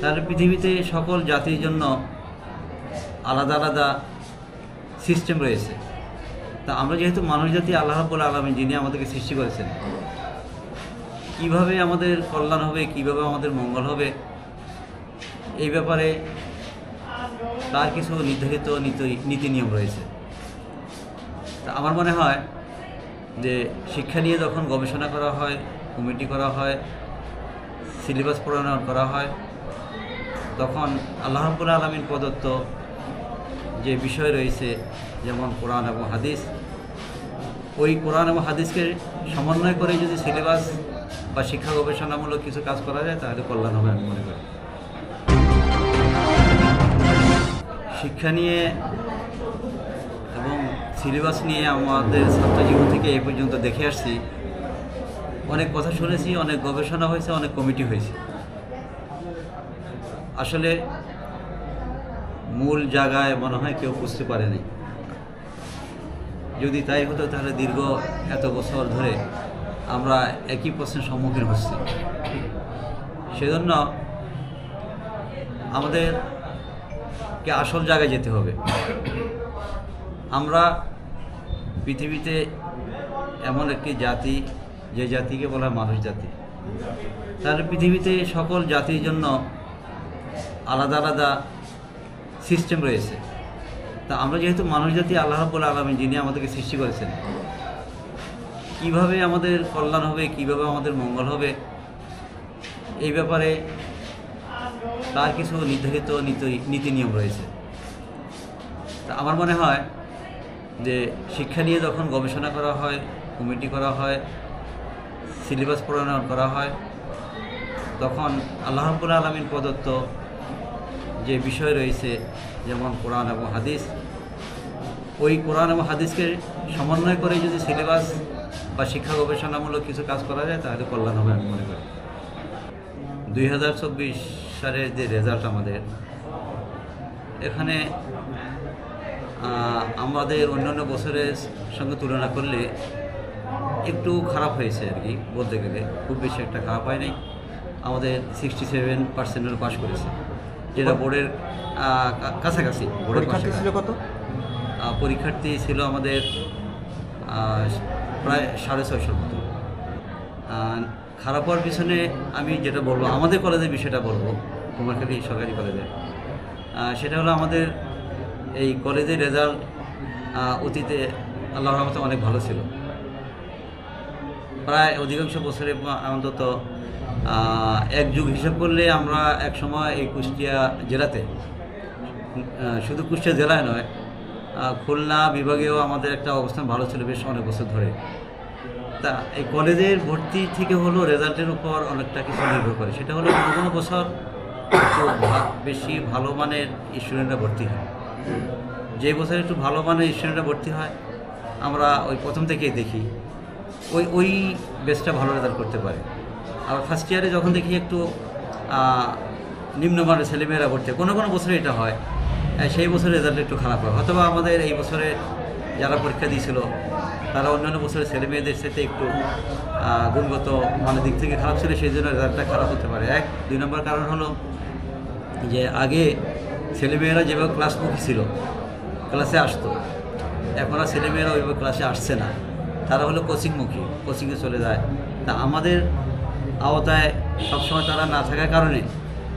তাহলে পৃথিবীতে সকল জাতির জন্য আলাদা আলাদা সিস্টেম রয়েছে। তা আমরা যেহেতু মানুষ জাতি, আল্লাহ রাব্বুল আলমী যিনি আমাদেরকে সৃষ্টি করেছেন, কীভাবে আমাদের কল্যাণ হবে, কীভাবে আমাদের মঙ্গল হবে, এই ব্যাপারে তার কিছু নির্ধারিত নীতি নিয়ম রয়েছে। তা আমার মনে হয় যে শিক্ষা নিয়ে যখন গবেষণা করা হয়, কমিটি করা হয়, সিলেবাস প্রণয়ন করা হয় তখন আল্লাহ রাব্বুল আলমিন প্রদত্ত যে বিষয় রয়েছে, যেমন কোরআন এবং হাদিস, ওই কোরআন এবং হাদিসকে সমন্বয় করে যদি সিলেবাস বা শিক্ষা গবেষণামূলক কিছু কাজ করা যায়, তাহলে কল্যাণ হবে আমি মনে করি। শিক্ষা নিয়ে এবং সিলেবাস নিয়ে আমাদের ছাত্রজীবন থেকে এই পর্যন্ত দেখে আসছি, অনেক কথা শুনেছি, অনেক গবেষণা হয়েছে, অনেক কমিটি হয়েছে। আসলে মূল জায়গায় মনে হয় কেউ বুঝতে পারেনি। যদি তাই হতো তাহলে দীর্ঘ এত বছর ধরে আমরা একই প্রশ্নের সম্মুখীন হচ্ছি। সেজন্য আমাদেরকে আসল জায়গায় যেতে হবে। আমরা পৃথিবীতে এমন একটি জাতি, যে জাতিকে বলা হয় মানুষ জাতি তাহলে পৃথিবীতে সকল জাতির জন্য আলাদা আলাদা সিস্টেম রয়েছে। তা আমরা যেহেতু মানুষ জাতি, আল্লাহ রাব্বুল আলমী যিনি আমাদেরকে সৃষ্টি করেছেন, কীভাবে আমাদের কল্যাণ হবে, কীভাবে আমাদের মঙ্গল হবে, এই ব্যাপারে তার কিছু নির্ধারিত নীতি নিয়ম রয়েছে। তা আমার মনে হয় যে শিক্ষা নিয়ে যখন গবেষণা করা হয়, কমিটি করা হয়, সিলেবাস প্রণয়ন করা হয়, তখন আল্লাহ রাব্বুল আলমিন প্রদত্ত যে বিষয় রয়েছে, যেমন কোরআন এবং হাদিস, ওই কোরআন এবং হাদিসকে সমন্বয় করে যদি সিলেবাস বা শিক্ষা গবেষণামূলক কিছু কাজ করা যায়, তাহলে কল্যাণ হবে আমি মনে করি। দুই হাজার চব্বিশ সালের যে রেজাল্ট আমাদের, এখানে আমাদের অন্যান্য বছরের সঙ্গে তুলনা করলে একটু খারাপ হয়েছে আর কি, বলতে গেলে। খুব বেশি একটা খারাপ হয় নাই। আমাদের সিক্সটি সেভেন পার্সেন্টের পাস করেছে। যেটা বোর্ডের কাছাকাছি বোর্ডের পরীক্ষার্থী ছিল কত? পরীক্ষার্থী ছিল আমাদের প্রায় সাড়ে ছয়শোর মতো। খারাপ হওয়ার পিছনে আমি যেটা বলব আমাদের কলেজের বিষয়টা বলব কুমারখালী সরকারি কলেজে সেটা হলো আমাদের এই কলেজের রেজাল্ট অতীতে আল্লাহ রহমতে অনেক ভালো ছিল। প্রায় অধিকাংশ বছরে অন্তত এক যুগ হিসাব করলে আমরা এক সময় এই কুষ্টিয়া জেলাতে শুধু কুষ্টিয়া জেলায় নয় খুলনা বিভাগেও আমাদের একটা অবস্থান ভালো ছিল বেশ অনেক বছর ধরে। তা এই কলেজের ভর্তি থেকে হলো রেজাল্টের উপর অনেকটা কিছু নির্ভর করে। সেটা হলো কোনো কোনো বছর বেশি ভালো মানের স্টুডেন্টরা ভর্তি হয়। যে বছর একটু ভালো মানের স্টুডেন্টরা ভর্তি হয়, আমরা ওই প্রথম থেকেই দেখি। ওই ওই বেসটা ভালো রেজাল্ট করতে পারে। আবার ফার্স্ট ইয়ারে যখন দেখি একটু নিম্নমানের ছেলেমেয়েরা ভর্তি কোনো কোনো বছরে এটা হয় সেই বছরের রেজাল্ট একটু খারাপ হয়। অথবা আমাদের এই বছরে যারা পরীক্ষা দিয়েছিল, তারা অন্যান্য বছরের ছেলে মেয়েদের সাথে একটু গুণগত মানের দিক থেকে খারাপ ছিল, সেই জন্য রেজাল্টটা খারাপ হতে পারে। এক, দুই নম্বর কারণ হলো যে আগে ছেলেমেয়েরা যেভাবে ক্লাস ক্লাসমুখী ছিল ক্লাসে আসতো। এখন আর ছেলেমেয়েরা ওইভাবে ক্লাসে আসছে না। তারা হলো কোচিংমুখী কোচিংয়ে চলে যায়। তা আমাদের আওতায় সবসময় তারা না থাকার কারণে,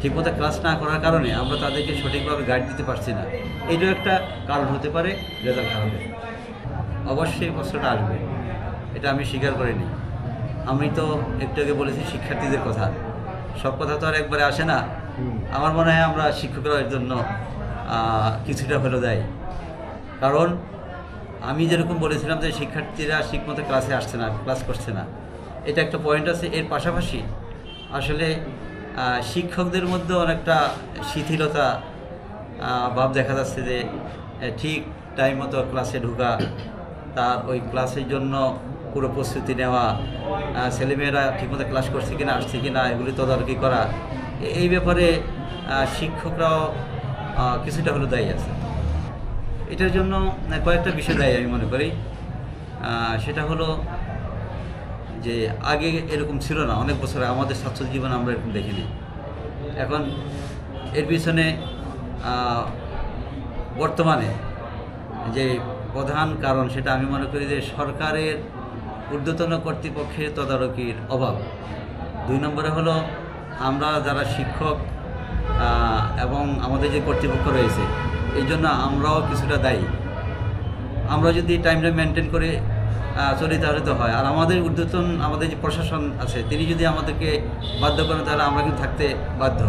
ঠিকমতো ক্লাস না করার কারণে আমরা তাদেরকে সঠিকভাবে গাইড দিতে পারছি না। এইটাও একটা কারণ হতে পারে রেজাল্ট খারাপের অবশ্যই প্রশ্নটা আসবে। এটা আমি স্বীকার করিনি আমি তো একটু আগে বলেছি শিক্ষার্থীদের কথা। সব কথা তো আর একবারে আসে না। আমার মনে হয় আমরা শিক্ষকরা এর জন্য কিছুটা হলেও দেয়। কারণ আমি যেরকম বলেছিলাম যে শিক্ষার্থীরা ঠিকমতো ক্লাসে আসছে না ক্লাস করছে না। এটা একটা পয়েন্ট আছে। এর পাশাপাশি আসলে শিক্ষকদের মধ্যে অনেকটা শিথিলতা ভাব দেখা যাচ্ছে যে ঠিক টাইম মতো ক্লাসে ঢোকা, তার ওই ক্লাসের জন্য পুরো প্রস্তুতি নেওয়া ছেলেমেয়েরা ঠিকমতো ক্লাস করছে কিনা, আসছে কিনা, এগুলি তদারকি করা এই ব্যাপারে শিক্ষকরাও কিছুটা হলেও দায়ী আছে। এটার জন্য কয়েকটা বিষয় দায়ী আমি মনে করি। সেটা হলো যে আগে এরকম ছিল না। অনেক বছর আমাদের ছাত্র জীবন আমরা এরকম দেখিনি। এখন এর পিছনে বর্তমানে যে প্রধান কারণ সেটা আমি মনে করি যে সরকারের ঊর্ধ্বতন কর্তৃপক্ষের তদারকির অভাব। দুই নম্বরে হলো আমরা যারা শিক্ষক এবং আমাদের যে কর্তৃপক্ষ রয়েছে, এই জন্য আমরাও কিছুটা দায়ী। আমরা যদি টাইমটা মেনটেন করে চলি তাহলে তো হয়। আর আমাদের ঊর্ধ্বতন, আমাদের যে প্রশাসন আছে, তিনি যদি আমাদেরকে বাধ্য করেন, তাহলে আমরা কিন্তু থাকতে বাধ্য।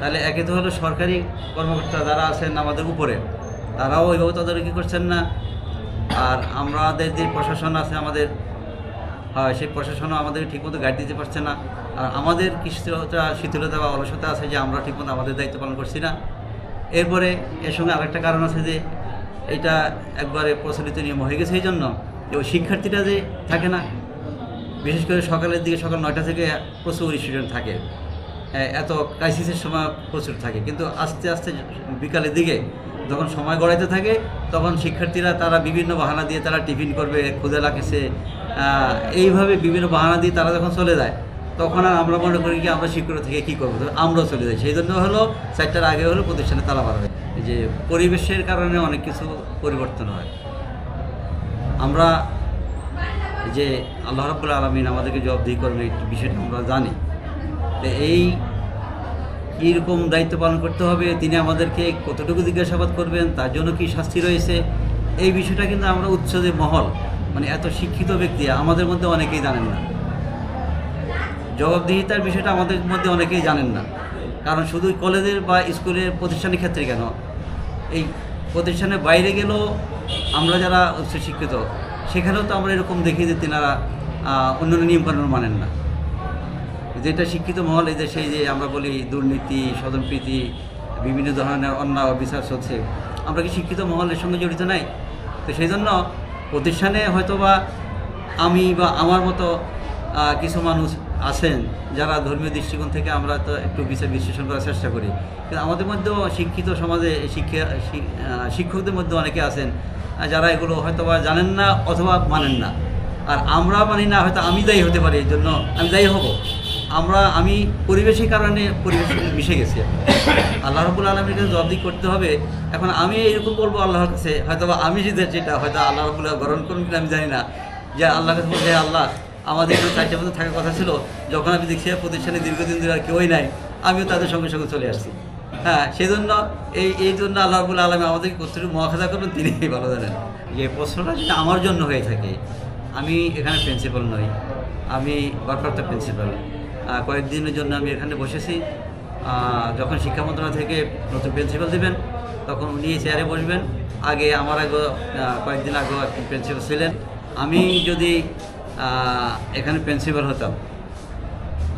তাহলে একে তো হলো সরকারি কর্মকর্তা যারা আছেন আমাদের উপরে, তারাও ওইভাবে তদারকি করছেন না। আর আমাদের যে প্রশাসন আছে আমাদের, হয়, সেই প্রশাসনও আমাদেরকে ঠিকমতো গাইড দিতে পারছে না। আর আমাদের কিছুটা শিথিলতা বা অলসতা আছে যে আমরা ঠিকমতো আমাদের দায়িত্ব পালন করছি না। এরপরে এর সঙ্গে আরেকটা কারণ আছে যে, এটা একবারে প্রচলিত নিয়ম হয়ে গেছে এই জন্য। যে শিক্ষার্থীরা যে থাকে না, বিশেষ করে সকালের দিকে সকাল নয়টা থেকে প্রচুর স্টুডেন্ট থাকে। এত ক্রাইসিসের সময় প্রচুর থাকে। কিন্তু আস্তে আস্তে বিকালের দিকে যখন সময় গড়াইতে থাকে, তখন শিক্ষার্থীরা তারা বিভিন্ন বাহানা দিয়ে তারা টিফিন করবে, ক্ষুদে লাগেছে। এইভাবে বিভিন্ন বাহানা দিয়ে তারা যখন চলে যায়, তখন আর আমরা মনে করি কি, আমরা শিক্ষক থেকে কী করব? আমরাও চলে যাই। সেই জন্য হলো চারটার আগে হলো প্রতিষ্ঠানে তালা মারবে যে পরিবেশের কারণে অনেক কিছু পরিবর্তন হয়। আমরা যে আল্লাহ রাব্বুল আলমিন আমাদেরকে জবাবদিহি করবে এই বিষয়টা আমরা জানি। তো এই কীরকম দায়িত্ব পালন করতে হবে, তিনি আমাদেরকে কতটুকু জিজ্ঞাসাবাদ করবেন, তার জন্য কি শাস্তি রয়েছে, এই বিষয়টা কিন্তু আমরা উচ্চ মহল মানে এত শিক্ষিত ব্যক্তি, আমাদের মধ্যে অনেকেই জানেন না। জবাবদিহিতার বিষয়টা আমাদের মধ্যে অনেকেই জানেন না। কারণ শুধু কলেজের বা স্কুলের প্রতিষ্ঠানের ক্ষেত্রে কেন? এই প্রতিষ্ঠানের বাইরে গেলেও আমরা যারা উচ্চশিক্ষিত, সেখানেও তো আমরা এরকম দেখি যে তেনারা অন্যান্য নিয়মকানুন মানেন না। যেটা শিক্ষিত মহল এই সেই যে আমরা বলি দুর্নীতি, স্বজনপ্রীতি, বিভিন্ন ধরনের অন্যায় বিচার চলছে, আমরা কি শিক্ষিত মহলের সঙ্গে জড়িত নাই? তো সেই জন্য প্রতিষ্ঠানে হয়তোবা আমি বা আমার মতো কিছু মানুষ আছেন, যারা ধর্মীয় দৃষ্টিকোণ থেকে আমরা তো একটু বিচার বিশ্লেষণ করার চেষ্টা করি। কিন্তু আমাদের মধ্যেও শিক্ষিত সমাজে শিক্ষা শিক্ষকদের মধ্যে অনেকে আছেন যারা এগুলো হয়তোবা জানেন না অথবা মানেন না। আর আমরা মানি না, হয়তো আমি দায়ী হতে পারি, এই জন্য আমি দায়ী হব। আমরা, আমি পরিবেশের কারণে পরিবেশ মিশে গেছি। আল্লাহ রবুল আলমীর কাছে জবাবদি করতে হবে, এখন আমি এরকম বলব আল্লাহর কাছে হয়তো বা আমি যেটা, হয়তো আল্লাহ রবুল্লাহ গ্রহণ করুন কিনা আমি জানি না। যে আল্লাহর কাছে আল্লাহ আমাদের চারটে মধ্যে থাকার কথা ছিল, যখন আমি দেখছি প্রতিষ্ঠানে দীর্ঘদিন ধরে আর কেউই নাই, আমিও তাদের সঙ্গে সঙ্গে চলে আসছি। হ্যাঁ সেই জন্য এই এই জন্য আল্লাহ রবুল আলমী আমাদেরকে কতটুকু মহাখাজা করবেন তিনি ভালো জানেন। যে প্রশ্নটা যদি আমার জন্য হয়ে থাকে, আমি এখানে প্রিন্সিপাল নই, আমি ভারপ্রাপ্ত প্রিন্সিপাল কয়েকদিনের জন্য আমি এখানে বসেছি। যখন শিক্ষা মন্ত্রণালয় থেকে নতুন প্রিন্সিপাল দেবেন, তখন উনি চেয়ারে বসবেন। আগে আমার আগে কয়েকদিন আগেও প্রিন্সিপাল ছিলেন। আমি যদি এখানে প্রিন্সিপাল হতাম।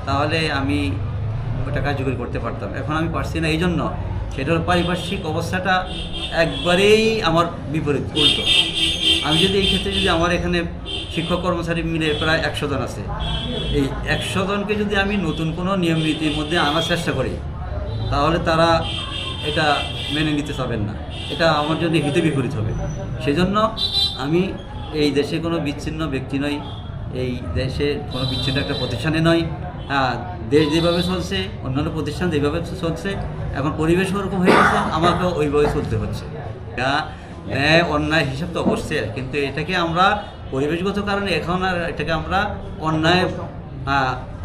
তাহলে আমি ওটা কার্যকরী করতে পারতাম। এখন আমি পারছি না এই জন্য সেটার পারিপার্শ্বিক অবস্থাটা একবারেই আমার বিপরীত, উল্টো। আমি যদি এই ক্ষেত্রে যদি আমার এখানে শিক্ষক কর্মচারী মিলে প্রায় একশো জন আছে, এই একশো জনকে যদি আমি নতুন কোনো নিয়ম নীতির মধ্যে আনার চেষ্টা করি, তাহলে তারা এটা মেনে নিতে পারবেন না। এটা আমার জন্য হিতে বিপরীত হবে। সেজন্য আমি এই দেশে কোনো বিচ্ছিন্ন ব্যক্তি নই। এই দেশে কোনো বিচ্ছিন্ন একটা প্রতিষ্ঠানে নয়। হ্যাঁ দেশ যেভাবে চলছে, অন্যান্য প্রতিষ্ঠান যেভাবে চলছে, এখন পরিবেশ ওরকম হয়ে গেছে, আমাকেও ওইভাবে চলতে হচ্ছে। ন্যায়, অন্যায় হিসাব তো অবশ্যই, কিন্তু এটাকে আমরা পরিবেশগত কারণে এখন আর এটাকে আমরা অন্যায়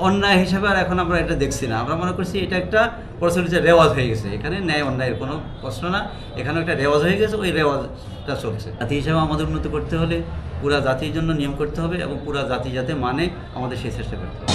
অন্যায় হিসাবে আর এখন আমরা এটা দেখছি না। আমরা মনে করছি এটা একটা প্রচলিত রেওয়াজ হয়ে গেছে। এখানে ন্যায় অন্যায়ের কোনো প্রশ্ন না। এখানে একটা রেওয়াজ হয়ে গেছে, ওই রেওয়াজটা চলছে। জাতি হিসাবে আমাদের উন্নতি করতে হলে পুরা জাতির জন্য নিয়ম করতে হবে এবং পুরা জাতি যাতে মানে আমাদের সেই চেষ্টা করতে হবে।